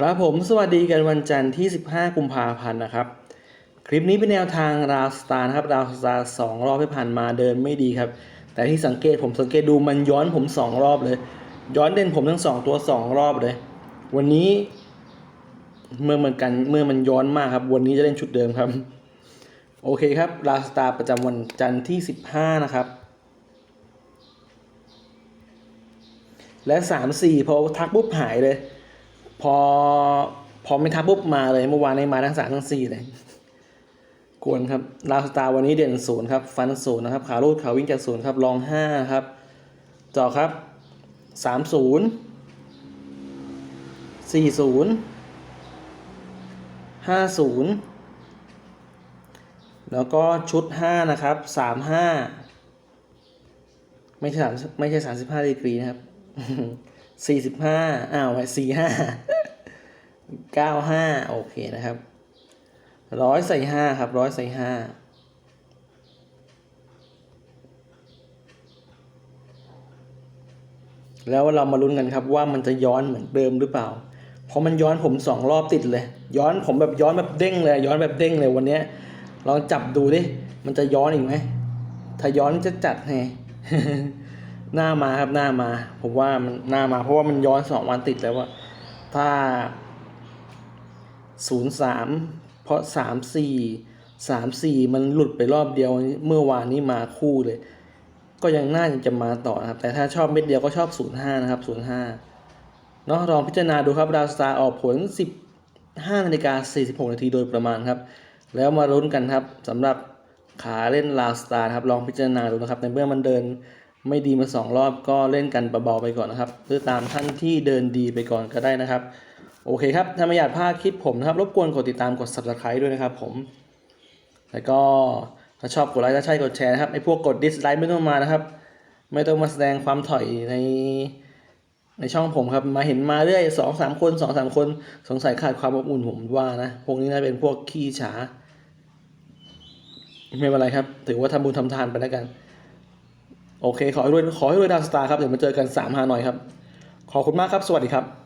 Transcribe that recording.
ครับผมสวัสดีกันวันจันทร์ที่ 15 กุมภาพันธ์นะครับ คลิปนี้เป็นแนวทางราวสตาร์นะครับราวสตาร์สองรอบที่ผ่านมาเดินไม่ดีครับ แต่ที่สังเกตผมสังเกตดูมันย้อนผมสองรอบเลย ย้อนเด่นผมทั้งสองตัวสองรอบเลย วันนี้เมื่อเหมือนกันเมื่อมันย้อนมากครับ วันนี้จะเล่นชุดเดิมครับ โอเคครับราวสตาร์ประจำวันจันทร์ที่ 15 นะครับและสามสี่พอทักปุ๊บหายเลย พอ พอไม่ทักปุ๊บมาเลยเมื่อวานนี้มาทั้งสามทั้งสี่เลยกวนครับลาวสตาร์วันนี้เด่นศูนย์ครับ ฟันศูนย์นะครับ ขาลูดขาวิ่งจากศูนย์ครับลองห้าครับต่อครับสามศูนย์สี่ศูนย์ห้าศูนย์แล้วก็ชุดห้านะครับสามห้าไม่ใช่สามไม่ใช่สามสิบห้าดีกรีนะครับสี่สิบห้าอ้าวสี่ห้า เก้าห้าโอเคนะครับร้อยใส่ห้าครับร้อยใส่ห้าแล้วเรามาลุ้นกันครับว่ามันจะย้อนเหมือนเดิมหรือเปล่า เพราะมันย้อนผมสองรอบติดเลย ย้อนผมแบบย้อนแบบเด้งเลย ย้อนแบบเด้งเลยวันนี้ลองจับดูดิ มันจะย้อนอีกไหม ถ้าย้อนจะจัดไงหน้ามาครับหน้ามา ผมว่ามันหน้ามาเพราะว่ามันย้อนสองวันติดแล้วว่าถ้า ศูนย์สามเพราะสามสี่สามสี่มันหลุดไปรอบเดียวเมื่อวานนี้มาคู่เลย ก็ยังน่าจะมาต่อนะครับ แต่ถ้าชอบเม็ดเดียวก็ชอบศูนะครับศูนย์ห้าเนาะลองพิจารณาดูครับดาวสตาร์ออกผลสิบห้านาฬิกาสี่สิบหกนาทีโดยประมาณครับ แล้วมาลุ้นกันครับสำหรับขาเล่นลาวสตาร์ครับลองพิจารณาดูนะครับในเมื่อมันเดินไม่ดีมาสองรอบก็เล่นกันเบาๆไปก่อนนะครับหรือตามท่านที่เดินดีไปก่อนก็ได้นะครับ โอเคครับถ้าไม่อยากพลาดคลิปผมนะครับรบกวนกดติดตามกด subscribe ด้วยนะครับผมแล้วก็ถ้าชอบกดไลค์ถ้าใช่กดแชร์นะครับไอพวกกด dislike ไม่ต้องมานะครับ ไม่ต้องมาแสดงความถอยในในช่องผมครับมาเห็นมาเรื่อยสองสามคนสองสามคนสงสัยขาดความอบอุ่นผมว่านะพวกนี้น่าเป็นพวกขี้ฉาไม่เป็นไรครับ ถือว่าทำบุญทำทานไปแล้วกัน โอเค ขอให้รวยขอให้รวยดาวสตาร์ครับ เดี๋ยวมาเจอกันสามฮานอยครับ ขอบคุณมากครับ สวัสดีครับ